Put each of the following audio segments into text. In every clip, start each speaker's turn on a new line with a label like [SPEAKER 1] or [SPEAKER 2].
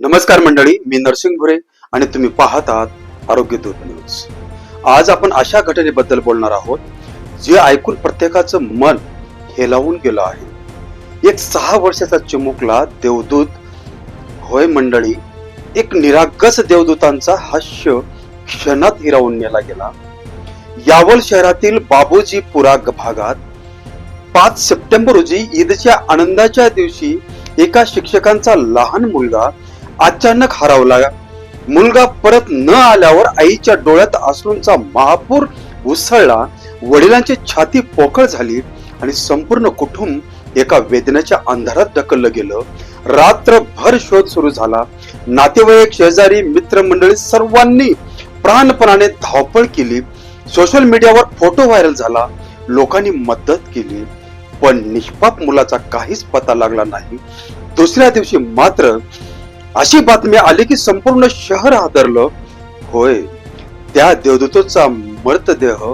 [SPEAKER 1] नमस्कार मंडळी मी नरसिंग भुरे आणि तुम्ही पाहत आहात आरोग्य दूत न्यूज. आज आपण अशा घटनेबद्दल बोलणार आहोत जे ऐकून प्रत्येकाचं मन हेलावून गेलं आहे. एक सहा वर्षाचा चिमुकला देवदूत होय मंडळी एक निरागस देवदूतांचा हास्य क्षणात हिरावून नेला गेला. यावल शहरातील बाबूजी पुराग भागात पाच सप्टेंबर रोजी ईदच्या आनंदाच्या दिवशी एका शिक्षकांचा लहान मुलगा अचानक हरवला मुलगा परत न आल्यावर आईच्या डोळ्यात अश्रूंचा महापूर उसळला. वडिलांची छाती पोकळ झाली आणि संपूर्ण कुटुंब एका वेदनेच्या अंधारात ढकललं गेलं. रात्रभर शोध सुरू झाला. नातेवाईक शेजारी मित्रमंडळी सर्वांनी प्राणपणाने धावपळ केली. सोशल मीडियावर फोटो व्हायरल झाला. लोकांनी मदत केली. पण निष्पाप मुलाचा काहीच पता लागला नाही. दुसऱ्या दिवशी मात्र अशी बातमी आली की संपूर्ण शहर हादरलं. होय त्या देवदूतचा मृतदेह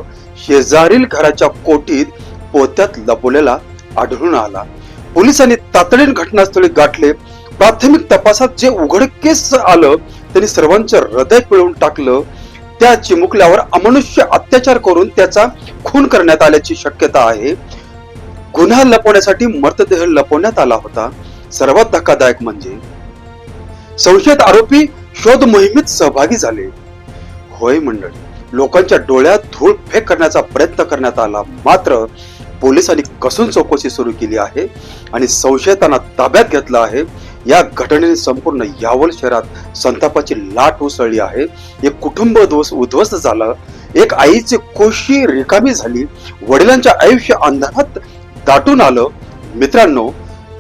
[SPEAKER 1] शेजारील घराच्या कोटीत पोत्यात लपवलेला आढळून आला. पोलिसांनी तातडीने घटनास्थळी गाठले. प्राथमिक तपासात जे उघडकेस आलं त्यांनी सर्वांचं हृदय पिळून टाकलं. त्या चिमुकल्यावर अमनुष्य अत्याचार करून त्याचा खून करण्यात आल्याची शक्यता आहे. गुन्हा लपवण्यासाठी मृतदेह लपवण्यात आला होता. सर्वात धक्कादायक म्हणजे संशयित आरोपी शोध मोहिमेत सहभागी झाले. होय मंडळी लोकांच्या डोळ्यात धूळ फेक करण्याचा प्रयत्न करण्यात आला. मात्र पोलिसांनी कसून चौकशी सुरू केली आहे आणि संशयितांना ताब्यात घेतलं आहे. या घटनेने संपूर्ण यावल शहरात संतापाची लाट उसळली आहे. एक कुटुंब दोष उद्ध्वस्त झालं. एक आईची कोशी रिकामी झाली. वडिलांच्या आयुष्य अंधारात दाटून आलं. मित्रांनो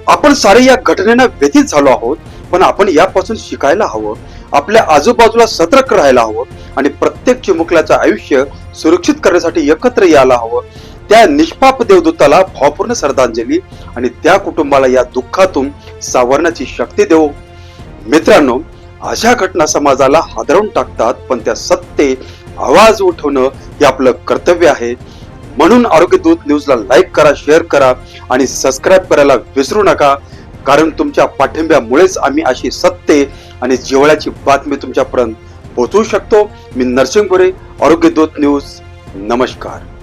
[SPEAKER 1] आपण सारे या घटनेनं व्यथित झालो आहोत. पण आपण यापासून शिकायला हवं आपल्या आजूबाजूला सतर्क राहायला हवं आणि प्रत्येक चिमुकल्याचं आयुष्य सुरक्षित करण्यासाठी एकत्र यायला हवं. त्या निष्पाप देवदूताला भावपूर्ण श्रद्धांजली आणि त्या कुटुंबाला या दुःखातून सावरण्याची शक्ती देऊ. मित्रांनो अशा घटना समाजाला हादरवून टाकतात पण त्या सत्ते आवाज उठवणं हे आपलं कर्तव्य आहे. म्हणून आरोग्य दूत न्यूजला लाईक करा शेअर करा आणि सबस्क्राईब करायला विसरू नका. कारण तुमच्या पाठिंब्यामुळेच आम्ही अशी सत्य आणि जिवळ्याची बातमी तुमच्यापर्यंत पोहोचवू शकतो. मी नरसिंगपुरे आरोग्य दूत न्यूज नमस्कार.